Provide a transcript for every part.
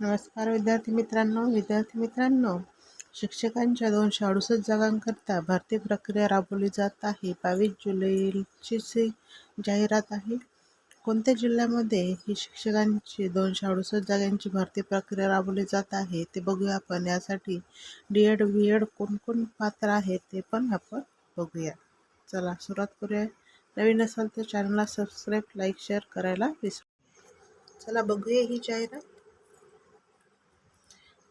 नमस्कार विद्यार्थी मित्रांनो विद्यार्थी मित्रांनो. शिक्षकांच्या दोनशे अडुसष्ट जागांकरता भरती प्रक्रिया राबवली जात आहे. बावीस जुलैची जाहिरात आहे. कोणत्या जिल्ह्यामध्ये ही शिक्षकांची दोनशे अडुसष्ट जागांची भरती प्रक्रिया राबवली जात आहे ते बघूया आपण. यासाठी डी एड बी एड कोण कोण पात्र आहे ते पण आपण बघूया. चला सुरुवात करूया. नवीन असाल तर चॅनलला सबस्क्राईब लाईक शेअर करायला विसरू चला बघूया ही जाहिरात.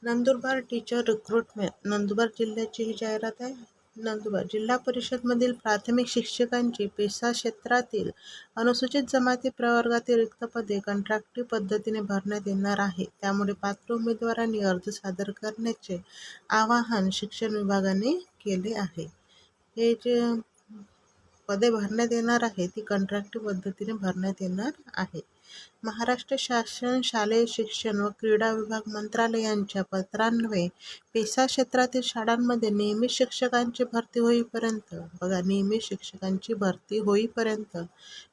नंदुरबार टीचर रिक्रुटमेंट नंदुरबार जिल्ह्याची ही जाहिरात आहे. नंदुरबार जिल्हा परिषदमधील प्राथमिक शिक्षकांची पेशा क्षेत्रातील अनुसूचित जमाती प्रवर्गातील रिक्त पदे कंत्राटी पद्धतीने भरण्यात येणार आहे. त्यामुळे पात्र उमेदवारांनी अर्ज सादर करण्याचे आवाहन शिक्षण विभागाने केले आहे. हे जे पदे भरण्यात येणार आहे ती कंत्राटी पद्धतीने भरण्यात येणार आहे. महाराष्ट्र शासन शालेय शिक्षण व क्रीडा विभाग मंत्रालयांच्या पत्रान्वये पेसा क्षेत्रातील शाळांमध्ये नियमित शिक्षकांची भरती होईपर्यंत बघा नियमित शिक्षकांची भरती होईपर्यंत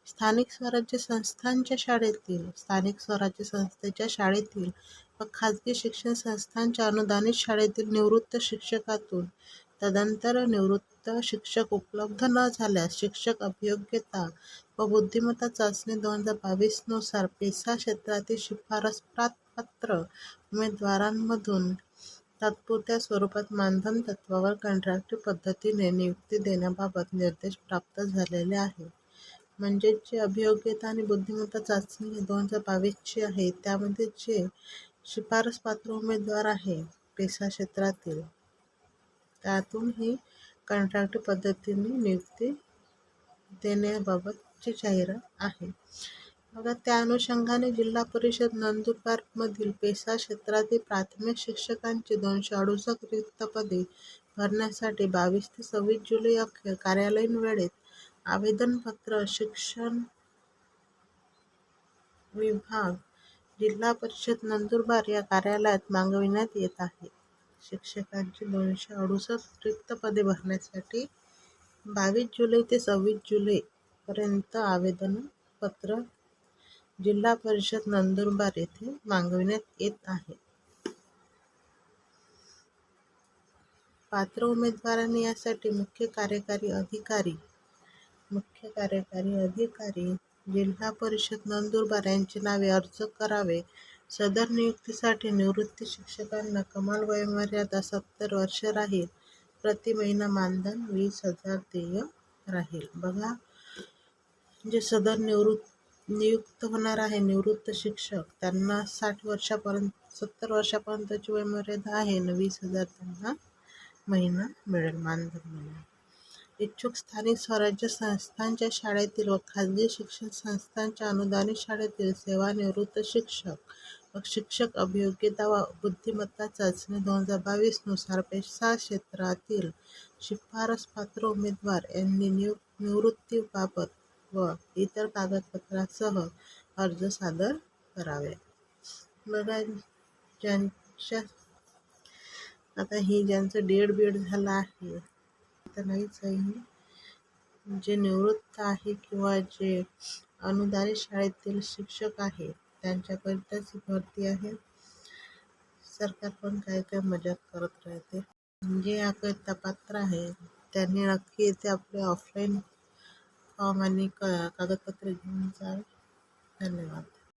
स्थानिक स्वराज्य संस्थांच्या शाळेतील स्थानिक स्वराज्य संस्थेच्या शाळेतील व खाजगी शिक्षण संस्थांच्या अनुदानित शाळेतील निवृत्त शिक्षकातून तदनंतर निवृत्त शिक्षक उपलब्ध न झाल्यास शिक्षक अभियोग्यता व बुद्धिमत्ता चाचणी दोन हजार बावीसनुसार पेसा क्षेत्रातील शिफारस पात्र उमेदवारांमधून तात्पुरत्या स्वरूपात मानधन तत्वावर कंत्राटी पद्धतीने नियुक्ती देण्याबाबत निर्देश प्राप्त झालेले आहे. म्हणजेच जे अभियोग्यता आणि बुद्धिमत्ता चाचणी दोन हजार बावीसची आहे त्यामध्ये जे शिफारस पात्र उमेदवार आहे पेसा क्षेत्रातील त्यातून ही कंत्राटी पद्धतीने नियुक्ती देण्याबाबतची जाहिरात आहे. बघा त्या अनुषंगाने जिल्हा परिषद नंदुरबारमधील पेसा क्षेत्रातील प्राथमिक शिक्षकांची दोनशे अडुसष्ट रिक्त पदे भरण्यासाठी बावीस ते सव्वीस जुलै अखेर कार्यालयीन वेळेत आवेदनपत्र शिक्षण विभाग जिल्हा परिषद नंदुरबार या कार्यालयात मागविण्यात येत आहे. शिक्षकांची दोनशे अडुसष्ट रिक्त पदे भरण्यासाठी बावीस जुलै ते सव्वीस जुलैपर्यंत आवेदनपत्र जिल्हा परिषद नंदुरबार येथे मागविण्यात येत आहे. पात्र उमेदवारांनी यासाठी मुख्य कार्यकारी अधिकारी मुख्य कार्यकारी अधिकारी जिल्हा परिषद नंदुरबार यांचे नावे अर्ज करावे सदर नियुक्तीसाठी निवृत्ती शिक्षकांना कमाल वयोमर्यादा सत्तर वर्ष राहील. प्रति महिना मानधन वीस हजार देय राहील. बघा जे सदर निवृत्त नियुक्त होणार आहे निवृत्त शिक्षक त्यांना साठ वर्षापर्यंत सत्तर वर्षापर्यंतची वयोमर्यादा आहे आणि वीस हजार त्यांना महिना मिळेल मानधन मिळेल. इच्छुक स्थानिक स्वराज्य संस्थांच्या शाळेतील व खाजगी शिक्षण संस्थांच्या अनुदानित शाळेतील सेवानिवृत्त शिक्षक शिक्षक अभियोग्यता व बुद्धिमत्ता चाचणी दोन हजार बावीसनुसार पेशा क्षेत्रातील शिफारस पात्र उमेदवार यांनी निव निवृत्तीबाबत व इतर कागदपत्रासह अर्ज सादर करावे. बघा ज्यांच्या आता ही ज्यांचं डेड बीड झालं आहे तर नाहीच आहे जे निवृत्त आहे किंवा जे अनुदानित शाळेतील शिक्षक आहे त्यांच्याकरिताच ही भरती आहे. सरकार पण काय काय मजाक करत राहते. जे याकरिता पात्र आहे त्यांनी नक्की येथे आपले ऑफलाईन फॉर्म आणि क कागदपत्रे घेऊन जावे. धन्यवाद.